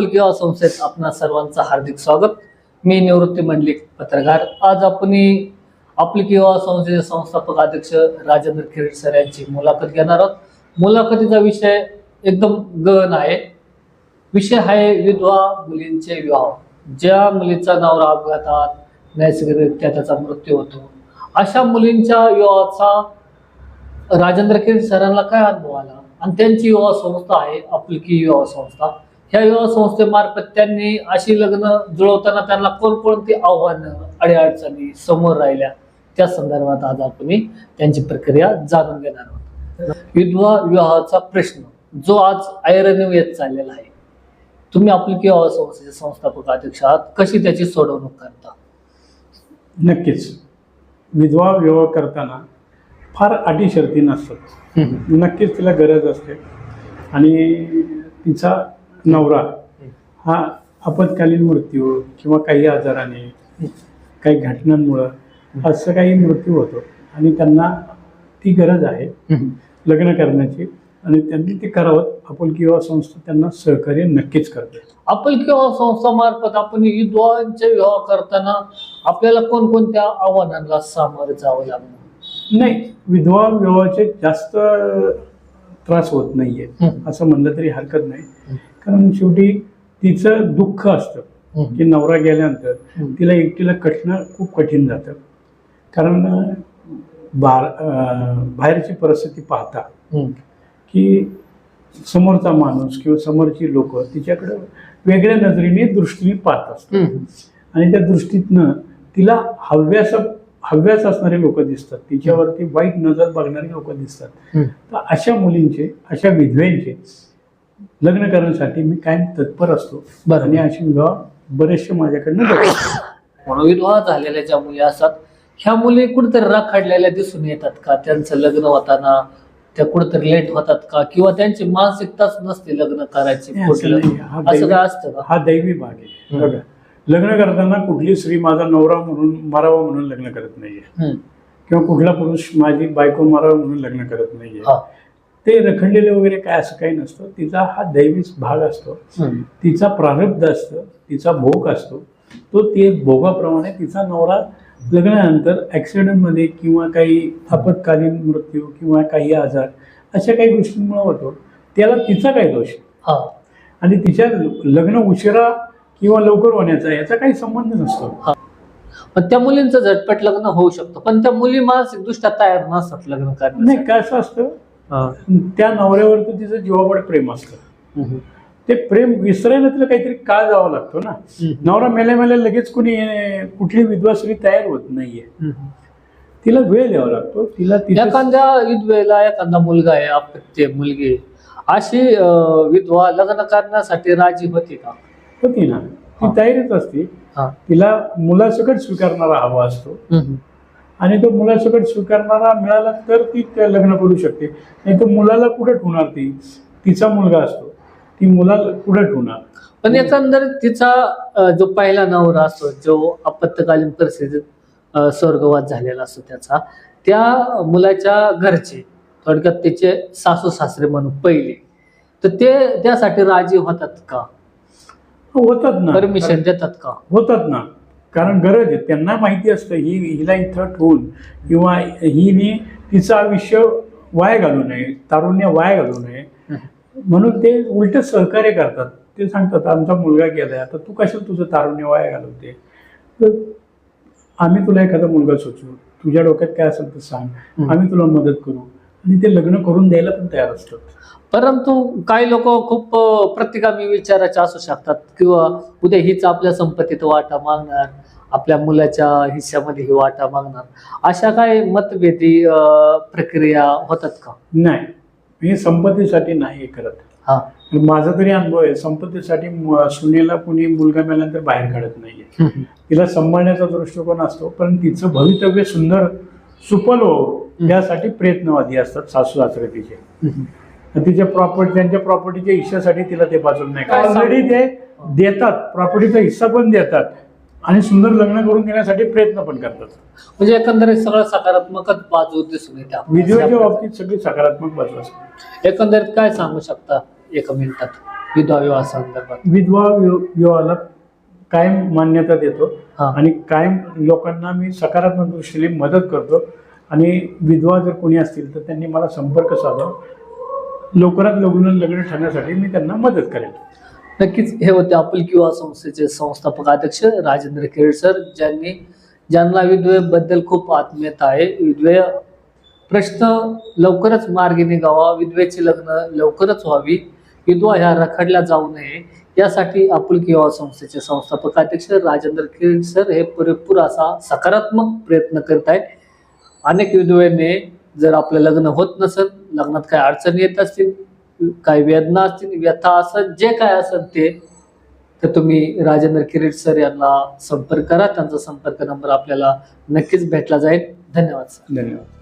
आपुलकी संस्थेत आपणा सर्वांचं हार्दिक स्वागत. मी निवृत्ती मंडलिक पत्रकार. आज आपण आपुलकी युवा संस्थेचे संस्थापक अध्यक्ष राजेंद्र खिरड सर यांची मुलाखत घेणार आहोत. मुलाखतीचा विषय एकदम गहन आहे. विषय आहे विधवा मुलींचे विवाह. ज्या मुलीचा नवरा अपघातात नैसर्गिकरित्या त्याचा मृत्यू होतो. अशा मुलींच्या विवाहाचा राजेंद्र खिरड सरांना काय अनुभव आला? आणि त्यांची युवा संस्था आहे आपुलकी युवा संस्था ह्या युवा संस्थेमार्फत त्यांनी अशी लग्न जुळवताना त्यांना कोणकोणती आव्हानं अडीअडचणी समोर राहिल्या त्या संदर्भात आज आपण त्यांची प्रक्रिया जाणून घेणार आहोत. विधवा विवाहाचा प्रश्न जो आज ऐरणीव येत चाललेला आहे. तुम्ही आपुलकी युवा संस्थेचे संस्थापक अध्यक्ष आहात कशी त्याची सोडवणूक करता? नक्कीच. विधवा विवाह करताना फार अटी शर्ती नसतात नक्कीच तिला गरज असते. आणि तिचा नवरा. हा आपत्कालीन मृत्यू किंवा काही आजाराने काही घटनांमुळं असं काही मृत्यू होतो. आणि त्यांना ती गरज आहे लग्न करण्याची. आणि त्यांनी ते करावं. आपुलकी विवाह संस्था त्यांना सहकार्य नक्कीच करते. आपुलकी विवाह संस्थामार्फत आपण विधवांचे विवाह करताना आपल्याला कोणकोणत्या आव्हानांना सामोरे जावं लागणार? नाही विधवा विवाहाचे जास्त त्रास होत नाहीये. असं म्हणलं तरी हरकत नाही कारण शेवटी तिचं दुःख असतं. की नवरा गेल्यानंतर. तिला एकटीला कठणं खूप कठीण जातं कारण बार बाहेरची परिस्थिती पाहता. की समोरचा माणूस किंवा समोरची लोक तिच्याकडं वेगळ्या नजरेने दृष्टीने पाहत असतात. आणि त्या दृष्टीतनं तिला हव्यास हव्यास असणारे लोक दिसतात. तिच्यावरती वाईट नजर बघणारे लोक दिसतात. तर अशा मुलींचे अशा विधवेंचे लग्न करण्यासाठी मी कायम तत्पर असतो. बरं. आणि असे विवाह बरेचसे माझ्याकडनं विधवा झालेल्या ज्या मुली असतात ह्या मुली कुठेतरी राखाडलेल्या दिसून येतात का? त्यांचं लग्न होताना त्या कुठेतरी लेट होतात का? किंवा त्यांची मानसिकताच नसते लग्न करायची असं. हा काय असतं हा दैवी भाग आहे. लग्न करताना कुठली स्त्री माझा नवरा म्हणून मारावा म्हणून लग्न करत नाहीये. किंवा कुठला पुरुष माझी बायको मारावा म्हणून लग्न करत नाहीये हा. ते रखडलेले वगैरे काय असं काही नसतं तिचा हा दैवी भाग असतो. तिचा प्रारब्ध असतं तिचा भोग असतो तो ते भोगाप्रमाणे तिचा नवरा लग्नानंतर ॲक्सिडेंटमध्ये किंवा काही आपत्कालीन मृत्यू किंवा काही आजार अशा काही गोष्टींमुळे होतो त्याला तिचा काय दोष? हा आणि तिच्या लग्न उशिरा किंवा लवकर होण्याचा याचा काही संबंध नसतो पण त्या मुलींचं झटपट लग्न होऊ शकतं पण त्या मुली मानसिक दृष्ट्या तयार नसतात लग्न नाही करण्यासाठी काय असं असतं. त्या नवऱ्यावर तर तिचं जीवापड प्रेम असतं हम्म. ते प्रेम विसरायला तिला काहीतरी काळ जावा लागतो ना हम्म. नवरा मेल्या मेल्या लगेच कुणी अं, कुठली विधवा स्त्री तयार होत नाहीये हम्म. तिला वेळ द्यावा लागतो तिला तिचं एखाद्या विधवेला एखादा मुलगा आहे अपत्य मुलगी आहे. अशी अं, विधवा लग्न करण्यासाठी राजी होती का होती ना ती हा. तयारीच असते. हा. तिला मुलासकट स्वीकारणारा हवा असतो. हम्म. आणि तो मुलासकट स्वीकारणारा मिळाला तर ती त्या लग्न करू शकते. नाही तर मुलाला कुठे ठेवणार ती? तिचा मुलगा असतो. ती मुलाला कुठे ठेवणार? पण एकंदरीत तिचा अं, जो पहिला नवरा असतो जो आपत्कालीन परिस्थितीत अं, स्वर्गवास झालेला असतो त्याचा त्या मुलाच्या घरचे थोडक्यात तिचे सासू सासरे म्हणून पहिले तर ते त्यासाठी राजी होतात का? होतात ना. परमिशन देतात का होतात ना. कारण गरज आहे. त्यांना माहिती असतं ही हिला इथं ठेवून किंवा हिने तिचं आयुष्य वाया घालू नये तारुण्य वाया घालू नये. म्हणून ते उलट सहकार्य करतात. ते सांगतात आमचा मुलगा गेलाय. आता तू कशाला तुझं तारुण्य वाया घालवते? तर आम्ही तुला एखादा मुलगा सुचवू. तुझ्या डोक्यात काय असेल तर सांग. आम्ही तुला मदत करू. आणि ते लग्न करून द्यायला पण तयार असतात. परंतु काही लोक खूप अं, प्रतिगामी विचाराचे असू शकतात किंवा उद्या हीच आपल्या संपत्तीत वाटा मागणार आपल्या मुलाच्या हिश्श्यामध्ये ही वाटा मागणार. अशा काही मतभेदी प्रक्रिया होतात का? नाही. मी संपत्तीसाठी नाही हे करत. हा. माझा तरी अनुभव आहे संपत्तीसाठी सुनेला कुणी मुलगा मिळाल्यानंतर बाहेर काढत नाहीये. तिला सांभाळण्याचा दृष्टिकोन असतो पण तिचं भवितव्य सुंदर सुफल व्हावं यासाठी प्रयत्नवादी असतात सासू सासरे तिचे. तिच्या प्रॉपर्टी त्यांच्या प्रॉपर्टीच्या हिश्श्यासाठी तिला ते बाजूला नाही ऑलरेडी ते देतात प्रॉपर्टीचा हिस्सा पण देतात. आणि सुंदर लग्न करून देण्यासाठी प्रयत्न पण करतात. म्हणजे एकंदरीत सगळं सकारात्मकच बाजू दिसून येते. विधवेच्या बाबतीत सगळी सकारात्मक बाजू असते. एकंदरीत काय सांगू शकता एका मिनिटात? विधवा विवाह संदर्भात. विधवा विव- विवाहाला कायम मान्यता देतो. आणि कायम लोकांना मी सकारात्मक दृष्टीने मदत करतो. आणि विधवा जर कोणी असतील तर त्यांनी मला संपर्क साधावा लवकरात लग्न लग्न ठरण्यासाठी मी त्यांना मदत करेन. नक्कीच. हे होते आपुलकी किंवा संस्थेचे संस्थापक अध्यक्ष राजेंद्र खेड सर ज्यांनी ज्यांना विधवेबद्दल खूप आत्मीयता आहे. विधवे प्रश्न लवकरच मार्गी निघावा. विधवेचे लग्न लवकरच व्हावी. विधवा ह्या रखडल्या जाऊ नये. यासाठी आपुलकी युवा संस्थेचे संस्थापक अध्यक्ष राजेंद्र खेड सर हे पुरेपूर असा सकारात्मक प्रयत्न करत आहेत अनेक विधवेने जर आपलं लग्न होत नसेल लग्नात काही अडचणी येत असतील काही वेदना असतील व्यथा असत जे काय असत ते तर तुम्ही राजेंद्र किरीट सर यांना संपर्क करा. त्यांचा संपर्क नंबर आपल्याला नक्कीच भेटला जाईल. धन्यवाद सर. धन्यवाद.